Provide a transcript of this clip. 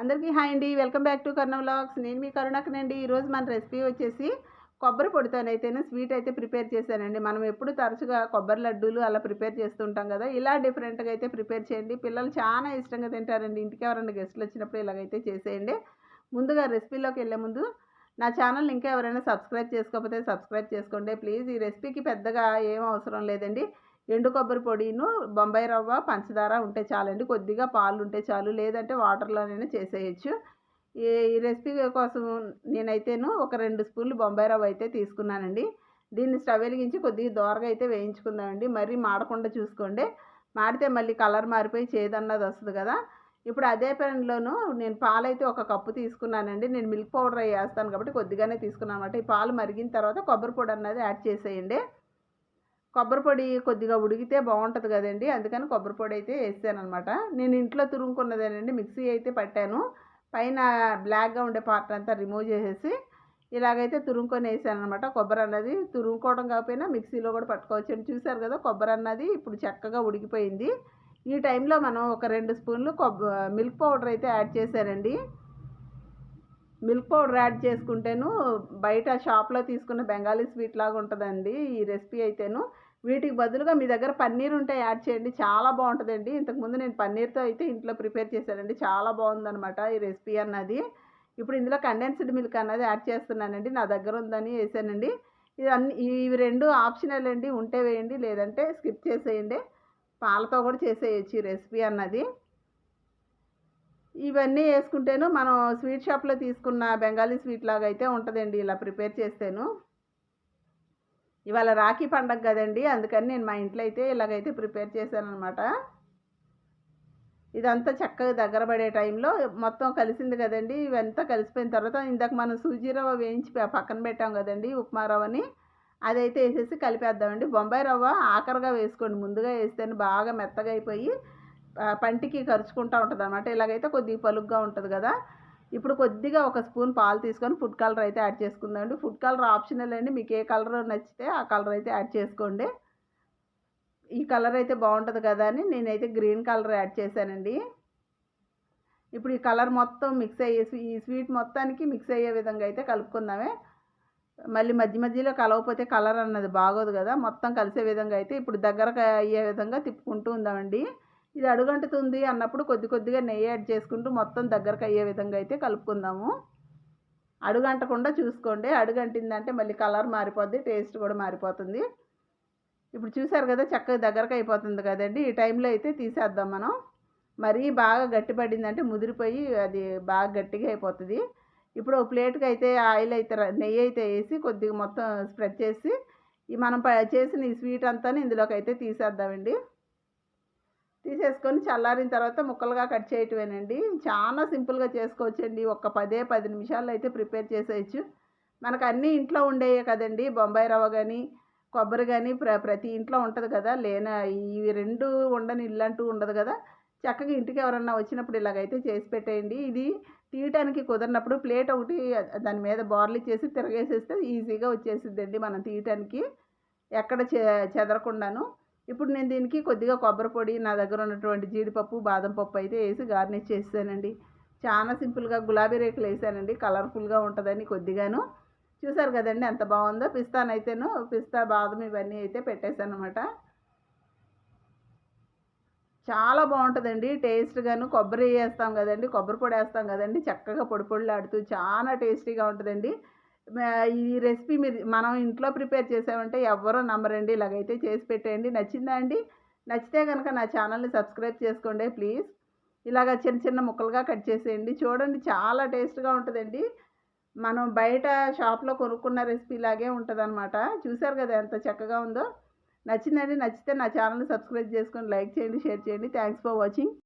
అందరికీ హాయ్ అండి. Welcome back to Karna vlogs. నేను మీ కరుణాకనండి ఈరోజు మన రెసిపీ వచ్చేసి కొబ్బరి పొడితోనైతేనే స్వీట్ అయితే ప్రిపేర్ చేశానండి. మనం ఎప్పుడు తరచుగా కొబ్బరి లడ్డూలు అలా ప్రిపేర్ చేస్తుంటాం కదా ఇలా డిఫరెంట్గా అయితే ప్రిపేర్ చేయండి. పిల్లలు చాలా ఇష్టంగా తింటారండి. ఇంటికి ఎవరైనా గెస్టులు వచ్చినప్పుడు ఇలాగైతే చేసేయండి. ముందుగా రెసిపీలోకి వెళ్ళే ముందు నా ఛానల్ ఇంకా ఎవరైనా సబ్స్క్రైబ్ చేసుకోకపోతే సబ్స్క్రైబ్ చేసుకోండి. ప్లీజ్ ఈ రెసిపీకి పెద్దగా ఏం అవసరం లేదండి. ఎండు కొబ్బరి పొడిను బొంబాయి రవ్వ పంచదార ఉంటే చాలండి. కొద్దిగా పాలు ఉంటే చాలు. లేదంటే వాటర్లోనైనా చేసేయచ్చు. ఈ రెసిపీ కోసం నేనైతేను ఒక రెండు స్పూన్లు బొంబాయి రవ్వ అయితే తీసుకున్నానండి. దీన్ని స్టవ్ వెలిగించి కొద్దిగా దోరగా అయితే వేయించుకుందామండి. మరీ మాడకుండా చూసుకోండి. మాడితే మళ్ళీ కలర్ మారిపోయి చేదన్నది వస్తుంది కదా. ఇప్పుడు అదే పెన్లోను నేను పాలైతే ఒక కప్పు తీసుకున్నానండి. నేను మిల్క్ పౌడర్ వేస్తాను కాబట్టి కొద్దిగానే తీసుకున్నాను అనమాట ఈ పాలు మరిగిన తర్వాత కొబ్బరి పొడి అన్నది యాడ్ చేసేయండి. కొబ్బరి పొడి కొద్దిగా ఉడికితే బాగుంటుంది కదండి. అందుకని కొబ్బరి పొడి అయితే వేసాను అనమాట నేను ఇంట్లో తురుముకున్నదేనండి. మిక్సీ అయితే పట్టాను. పైన బ్లాక్గా ఉండే పార్ట్ అంతా రిమూవ్ చేసేసి ఇలాగైతే తురుముకొని వేసాను అనమాట కొబ్బరి అన్నది తురుముకోవడం కాకపోయినా మిక్సీలో కూడా పట్టుకోవచ్చు అని చూసారు కదా. కొబ్బరి అన్నది ఇప్పుడు చక్కగా ఉడికిపోయింది. ఈ టైంలో మనం ఒక రెండు స్పూన్లు కొబ్బ మిల్క్ పౌడర్ అయితే యాడ్ చేశానండి. మిల్క్ పౌడర్ యాడ్ చేసుకుంటేను బయట షాప్లో తీసుకున్న బెంగాలీ స్వీట్ లాగా ఉంటుందండి ఈ రెసిపీ అయితేను. వీటికి బదులుగా మీ దగ్గర పన్నీర్ ఉంటే యాడ్ చేయండి. చాలా బాగుంటుందండి. ఇంతకుముందు నేను పన్నీర్తో అయితే ఇంట్లో ప్రిపేర్ చేశానండి. చాలా బాగుందనమాట ఈ రెసిపీ అన్నది. ఇప్పుడు ఇందులో కండెన్స్డ్ మిల్క్ అన్నది యాడ్ చేస్తున్నానండి. నా దగ్గర ఉందని వేసానండి. ఇది అన్ని ఇవి రెండు ఆప్షనల్ అండి. ఉంటే వేయండి లేదంటే స్కిప్ చేసేయండి. పాలతో కూడా చేసేయచ్చు ఈ రెసిపీ అన్నది. ఇవన్నీ వేసుకుంటేను మనం స్వీట్ షాప్లో తీసుకున్న బెంగాలీ స్వీట్ లాగా అయితే ఉంటుందండి. ఇలా ప్రిపేర్ చేస్తేను. ఇవాళ రాఖీ పండగ కదండి అందుకని నేను మా ఇంట్లో అయితే ఇలాగైతే ప్రిపేర్ చేశాను అనమాట ఇదంతా చక్కగా దగ్గర పడే టైంలో మొత్తం కలిసింది కదండి ఇవంతా కలిసిపోయిన తర్వాత ఇందాక మనం సూజీ రవ్వ వేయించి పక్కన పెట్టాం కదండి ఉప్మా రవ్వని అదైతే వేసేసి కలిపేద్దామండి. బొంబాయి రవ్వ ఆఖరిగా వేసుకోండి ముందుగా వేస్తేనే బాగా మెత్తగా అయిపోయి పంటికి ఖర్చుకుంటూ ఉంటుంది అనమాట ఇలాగైతే కొద్దిగా పలుగ్గా ఉంటుంది కదా. ఇప్పుడు కొద్దిగా ఒక స్పూన్ పాలు తీసుకొని ఫుడ్ కలర్ అయితే యాడ్ చేసుకుందామండి ఫుడ్ కలర్ ఆప్షనల్ అండి. మీకు ఏ కలర్ నచ్చితే ఆ కలర్ అయితే యాడ్ చేసుకోండి. ఈ కలర్ అయితే బాగుంటుంది కదా అని నేనైతే గ్రీన్ కలర్ యాడ్ చేశానండి. ఇప్పుడు ఈ కలర్ మొత్తం మిక్స్ అయ్యే ఈ స్వీట్ మొత్తానికి మిక్స్ అయ్యే విధంగా అయితే కలుపుకుందామే. మళ్ళీ మధ్య మధ్యలో కలవకపోతే కలర్ అన్నది బాగోదు కదా. మొత్తం కలిసే విధంగా అయితే ఇప్పుడు దగ్గరకు అయ్యే విధంగా తిప్పుకుంటూ ఉందామండి. ఇది అడుగంటుతుంది అన్నప్పుడు కొద్ది కొద్దిగా నెయ్యి యాడ్ చేసుకుంటూ మొత్తం దగ్గరకు అయ్యే విధంగా అయితే కలుపుకుందాము. అడుగంటకుండా చూసుకోండి. అడుగంటిందంటే మళ్ళీ కలర్ మారిపోద్ది టేస్ట్ కూడా మారిపోతుంది. ఇప్పుడు చూసారు కదా చక్కగా దగ్గరకు అయిపోతుంది కదండి. ఈ టైంలో అయితే తీసేద్దాం మనం. మరీ బాగా గట్టిపడిందంటే ముదిరిపోయి అది బాగా గట్టిగా అయిపోతుంది. ఇప్పుడు ఒక ప్లేట్కి అయితే ఆయిల్ అయితే నెయ్యి అయితే వేసి కొద్దిగా మొత్తం స్ప్రెడ్ చేసి ఈ మనం చేసిన ఈ స్వీట్ అంతా ఇందులోకి అయితే తీసేద్దామండి. తీసేసుకొని చల్లారిన తర్వాత ముక్కలుగా కట్ చేయటమేనండి. చాలా సింపుల్గా చేసుకోవచ్చండి. ఒక్క పదే పది నిమిషాల్లో అయితే ప్రిపేర్ చేసేయచ్చు. మనకు అన్నీ ఇంట్లో ఉండేవి కదండి. బొంబాయి రవ్వ కానీ కొబ్బరి కానీ ప్ర ప్రతి ఇంట్లో ఉంటుంది కదా. లేన ఇవి రెండు ఉండని ఇల్లంటూ ఉండదు కదా. చక్కగా ఇంటికి ఎవరన్నా వచ్చినప్పుడు ఇలాగైతే చేసి పెట్టేయండి. ఇది తీయటానికి కుదరినప్పుడు ప్లేట్ ఒకటి దాని మీద బార్లీ చేసి తిరగేసేస్తే ఈజీగా వచ్చేసిద్దండి మనం తీయటానికి. ఎక్కడ చె చెదరకుండాను. ఇప్పుడు నేను దీనికి కొద్దిగా కొబ్బరి పొడి నా దగ్గర ఉన్నటువంటి జీడిపప్పు బాదం పప్పు అయితే వేసి గార్నిష్ చేసానండి చాలా సింపుల్గా గులాబీ రేకులు వేసానండి. కలర్ఫుల్గా ఉంటుందని కొద్దిగాను. చూసారు కదండి ఎంత బాగుందో? పిస్తానైతేను పిస్తా బాదం ఇవన్నీ అయితే పెట్టేశాను అనమాట చాలా బాగుంటుందండి. టేస్ట్గాను కొబ్బరి వేస్తాం కదండి కొబ్బరి పొడి వేస్తాం కదండి చక్కగా పొడి పొడిలాడుతూ చాలా టేస్టీగా ఉంటుందండి. ఈ రెసిపీ మీరు మనం ఇంట్లో ప్రిపేర్ చేసామంటే ఎవరో నమ్మరండి. ఇలాగైతే చేసి పెట్టేయండి. నచ్చిందా అండి? నచ్చితే కనుక నా ఛానల్ని సబ్స్క్రైబ్ చేసుకోండి ప్లీజ్. ఇలాగ చిన్న చిన్న ముక్కలుగా కట్ చేసేయండి. చూడండి చాలా టేస్ట్గా ఉంటుందండి. మనం బయట షాప్లో కొనుక్కున్న రెసిపీ లాగే ఉంటుంది చూసారు కదా ఎంత చక్కగా ఉందో. నచ్చిందండి నచ్చితే నా ఛానల్ని సబ్స్క్రైబ్ చేసుకొని లైక్ చేయండి షేర్ చేయండి. Thanks for watching.